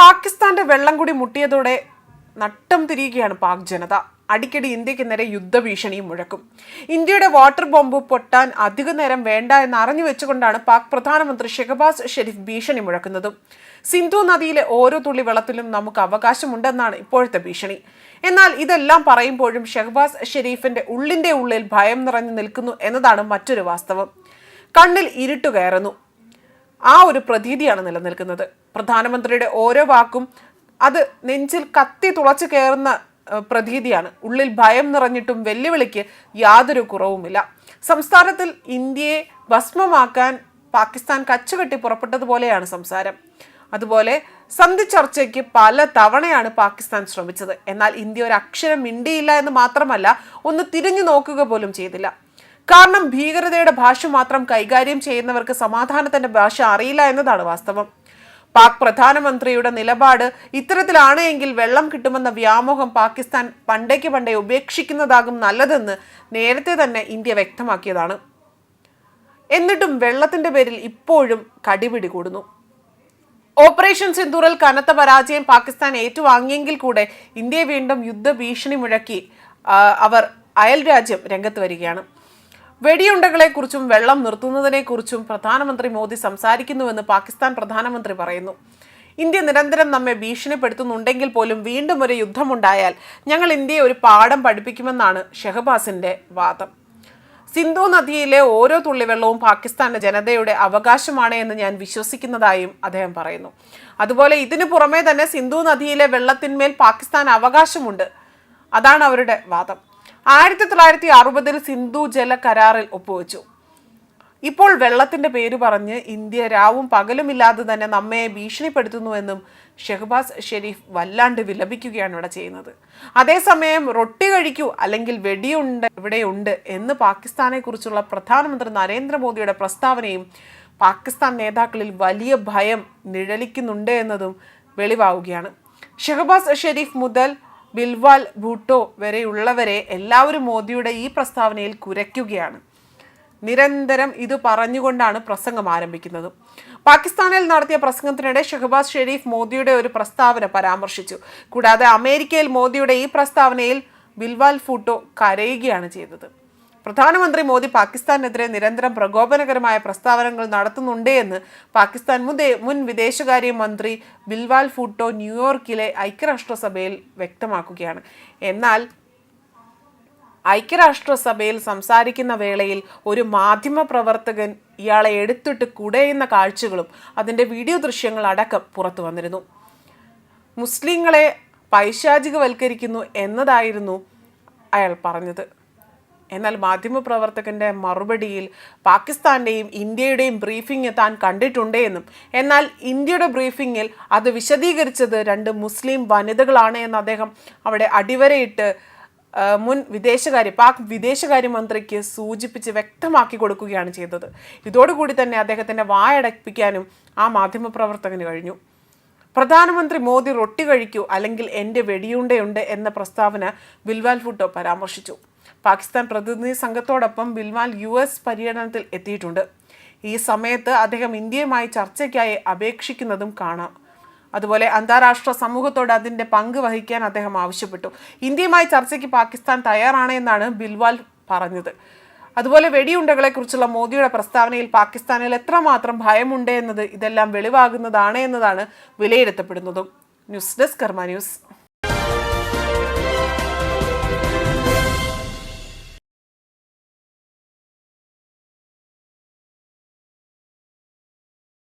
പാകിസ്ഥാന്റെ വെള്ളം കൂടി മുട്ടിയതോടെ നട്ടം തിരിയുകയാണ് പാക് ജനത. അടിക്കടി ഇന്ത്യയ്ക്ക് നേരെ യുദ്ധഭീഷണിയും മുഴക്കും. ഇന്ത്യയുടെ വാട്ടർ ബോംബ് പൊട്ടാൻ അധിക നേരം വേണ്ട എന്ന് അറിഞ്ഞു വെച്ചുകൊണ്ടാണ് പാക് പ്രധാനമന്ത്രി ഷെഹബാസ് ഷെരീഫ് ഭീഷണി മുഴക്കുന്നതും. സിന്ധു നദിയിലെ ഓരോ തുള്ളി വെള്ളത്തിലും നമുക്ക് അവകാശമുണ്ടെന്നാണ് ഇപ്പോഴത്തെ ഭീഷണി. എന്നാൽ ഇതെല്ലാം പറയുമ്പോഴും ഷെഹബാസ് ഷെരീഫിന്റെ ഉള്ളിന്റെ ഉള്ളിൽ ഭയം നിറഞ്ഞു നിൽക്കുന്നു എന്നതാണ് മറ്റൊരു വാസ്തവം. കണ്ണിൽ ഇരുട്ടു കയറുന്നു. ആ ഒരു പ്രതീതിയാണ് നിലനിൽക്കുന്നത്. പ്രധാനമന്ത്രിയുടെ ഓരോ വാക്കും അത് നെഞ്ചിൽ കത്തി തുളച്ചു കയറുന്ന പ്രതീതിയാണ്. ഉള്ളിൽ ഭയം നിറഞ്ഞിട്ടും വെല്ലുവിളിക്ക് യാതൊരു കുറവുമില്ല. സംസ്ഥാനത്തിൽ ഇന്ത്യയെ ഭസ്മമാക്കാൻ പാകിസ്ഥാൻ കച്ചുകെട്ടി പുറപ്പെട്ടതുപോലെയാണ് സംസാരം. അതുപോലെ സന്ധി ചർച്ചയ്ക്ക് പല തവണയാണ് പാകിസ്ഥാൻ ശ്രമിച്ചത്. എന്നാൽ ഇന്ത്യ ഒരു അക്ഷരം മിണ്ടിയില്ല എന്ന് മാത്രമല്ല ഒന്ന് തിരിഞ്ഞു നോക്കുക പോലും ചെയ്തില്ല. കാരണം ഭീകരതയുടെ ഭാഷ മാത്രം കൈകാര്യം ചെയ്യുന്നവർക്ക് സമാധാനത്തിന്റെ ഭാഷ അറിയില്ല എന്നതാണ് വാസ്തവം. പാക് പ്രധാനമന്ത്രിയുടെ നിലപാട് ഇത്തരത്തിലാണ് എങ്കിൽ വെള്ളം കിട്ടുമെന്ന വ്യാമോഹം പാകിസ്ഥാൻ പണ്ടേക്ക് പണ്ടേ ഉപേക്ഷിക്കുന്നതാകും നല്ലതെന്ന് നേരത്തെ തന്നെ ഇന്ത്യ വ്യക്തമാക്കിയതാണ്. എന്നിട്ടും വെള്ളത്തിന്റെ പേരിൽ ഇപ്പോഴും കടിപിടി കൂടുന്നു. ഓപ്പറേഷൻ സിന്ദൂറിൽ കനത്ത പരാജയം പാകിസ്ഥാൻ ഏറ്റുവാങ്ങിയെങ്കിൽ കൂടെ ഇന്ത്യയെ വീണ്ടും യുദ്ധ ഭീഷണി മുഴക്കി അവർ അയൽ രാജ്യം രംഗത്ത് വരികയാണ്. വെടിയുണ്ടകളെക്കുറിച്ചും വെള്ളം നിർത്തുന്നതിനെക്കുറിച്ചും പ്രധാനമന്ത്രി മോദി സംസാരിക്കുന്നുവെന്ന് പാകിസ്ഥാൻ പ്രധാനമന്ത്രി പറയുന്നു. ഇന്ത്യ നിരന്തരം നമ്മെ ഭീഷണിപ്പെടുത്തുന്നുണ്ടെങ്കിൽ പോലും വീണ്ടും ഒരു യുദ്ധമുണ്ടായാൽ ഞങ്ങൾ ഇന്ത്യയെ ഒരു പാഠം പഠിപ്പിക്കുമെന്നാണ് ഷെഹബാസിന്റെ വാദം. സിന്ധു നദിയിലെ ഓരോ തുള്ളിവെള്ളവും പാകിസ്ഥാന്റെ ജനതയുടെ അവകാശമാണ് എന്ന് ഞാൻ വിശ്വസിക്കുന്നതായും അദ്ദേഹം പറയുന്നു. അതുപോലെ ഇതിനു പുറമെ തന്നെ സിന്ധു നദിയിലെ വെള്ളത്തിന്മേൽ പാകിസ്ഥാൻ അവകാശമുണ്ട്. അതാണ് അവരുടെ വാദം. ആയിരത്തി തൊള്ളായിരത്തി അറുപതിൽ സിന്ധു ജല കരാറിൽ ഒപ്പുവെച്ചു. ഇപ്പോൾ വെള്ളത്തിന്റെ പേര് പറഞ്ഞ് ഇന്ത്യ രാവും പകലും ഇല്ലാതെ തന്നെ നമ്മെ ഭീഷണിപ്പെടുത്തുന്നുവെന്നും ഷെഹബാസ് ഷെരീഫ് വല്ലാണ്ട് വിലപിക്കുകയാണ് ഇവിടെ ചെയ്യുന്നത്. അതേസമയം റൊട്ടി കഴിക്കൂ അല്ലെങ്കിൽ വെടിയുണ്ട് ഇവിടെയുണ്ട് എന്ന് പാകിസ്ഥാനെക്കുറിച്ചുള്ള പ്രധാനമന്ത്രി നരേന്ദ്രമോദിയുടെ പ്രസ്താവനയും പാകിസ്ഥാൻ നേതാക്കളിൽ വലിയ ഭയം നിഴലിക്കുന്നുണ്ട് എന്നതും വെളിവാവുകയാണ്. ഷെഹബാസ് ഷെരീഫ് മുതൽ ബിൽവാൽ ഭൂട്ടോ വരെയുള്ളവരെ എല്ലാവരും മോദിയുടെ ഈ പ്രസ്താവനയിൽ കുരയ്ക്കുകയാണ്. നിരന്തരം ഇത് പറഞ്ഞുകൊണ്ടാണ് പ്രസംഗം ആരംഭിക്കുന്നത്. പാകിസ്ഥാനിൽ നടത്തിയ പ്രസംഗത്തിനിടെ ഷഹബാസ് ഷെരീഫ് മോദിയുടെ ഒരു പ്രസ്താവന പരാമർശിച്ചു. കൂടാതെ അമേരിക്കയിൽ മോദിയുടെ ഈ പ്രസ്താവനയിൽ ബിൽവാൽ ഫൂട്ടോ കരയുകയാണ് ചെയ്തത്. പ്രധാനമന്ത്രി മോദി പാകിസ്ഥാനെതിരെ നിരന്തരം പ്രകോപനകരമായ പ്രസ്താവനകൾ നടത്തുന്നുണ്ട് എന്ന് പാകിസ്ഥാൻ മുൻ മുൻ വിദേശകാര്യ മന്ത്രി ബിൽവാൽ ഫൂട്ടോ ന്യൂയോർക്കിലെ ഐക്യരാഷ്ട്രസഭയിൽ വ്യക്തമാക്കുകയാണ്. എന്നാൽ ഐക്യരാഷ്ട്രസഭയിൽ സംസാരിക്കുന്ന വേളയിൽ ഒരു മാധ്യമ പ്രവർത്തകൻ ഇയാളെ എടുത്തിട്ട് കുടയുന്ന കാഴ്ചകളും അതിന്റെ വീഡിയോ ദൃശ്യങ്ങൾ അടക്കം പുറത്തു വന്നിരുന്നു. മുസ്ലിങ്ങളെ പൈശാചികവൽക്കരിക്കുന്നു എന്നതായിരുന്നു അയാൾ പറഞ്ഞത്. എന്നാൽ മാധ്യമപ്രവർത്തകന്റെ മറുപടിയിൽ പാകിസ്ഥാന്റെയും ഇന്ത്യയുടെയും ബ്രീഫിംഗ് താൻ കണ്ടിട്ടുണ്ട് എന്നും. എന്നാൽ ഇന്ത്യയുടെ ബ്രീഫിംഗിൽ അത് വിശദീകരിച്ചത് രണ്ട് മുസ്ലിം വനിതകളാണ് എന്ന് അദ്ദേഹം അവിടെ അടിവരയിട്ട് മുൻ വിദേശകാര്യ പാക് വിദേശകാര്യമന്ത്രിക്ക് സൂചിപ്പിച്ച് വ്യക്തമാക്കി കൊടുക്കുകയാണ് ചെയ്തത്. ഇതോടുകൂടി തന്നെ അദ്ദേഹത്തിന്റെ വായടപ്പിക്കാനും ആ മാധ്യമപ്രവർത്തകന് കഴിഞ്ഞു. പ്രധാനമന്ത്രി മോദി റൊട്ടി കഴിക്കൂ അല്ലെങ്കിൽ എന്റെ വെടിയുണ്ടയുണ്ട് എന്ന പ്രസ്താവന ബിൽവാൽ ഫുട്ടോ പരാമർശിച്ചു. പാകിസ്ഥാൻ പ്രതിനിധി സംഘത്തോടൊപ്പം ബിൽവാൽ യു എസ് പര്യടനത്തിൽ എത്തിയിട്ടുണ്ട്. ഈ സമയത്ത് അദ്ദേഹം ഇന്ത്യയുമായി ചർച്ചയ്ക്കായി അപേക്ഷിക്കുന്നതും കാണാം. അതുപോലെ അന്താരാഷ്ട്ര സമൂഹത്തോട് അതിന്റെ പങ്ക് വഹിക്കാൻ അദ്ദേഹം ആവശ്യപ്പെട്ടു. ഇന്ത്യയുമായി ചർച്ചയ്ക്ക് പാകിസ്ഥാൻ തയ്യാറാണ് എന്നാണ് ബിൽവാൽ പറഞ്ഞത്. അതുപോലെ വെടിയുണ്ടകളെക്കുറിച്ചുള്ള മോദിയുടെ പ്രസ്താവനയിൽ പാകിസ്ഥാനിൽ എത്രമാത്രം ഭയമുണ്ട് എന്നത് ഇതെല്ലാം വെളിവാകുന്നതാണ് എന്നതാണ് വിലയിരുത്തപ്പെടുന്നതും. News desk Karma news.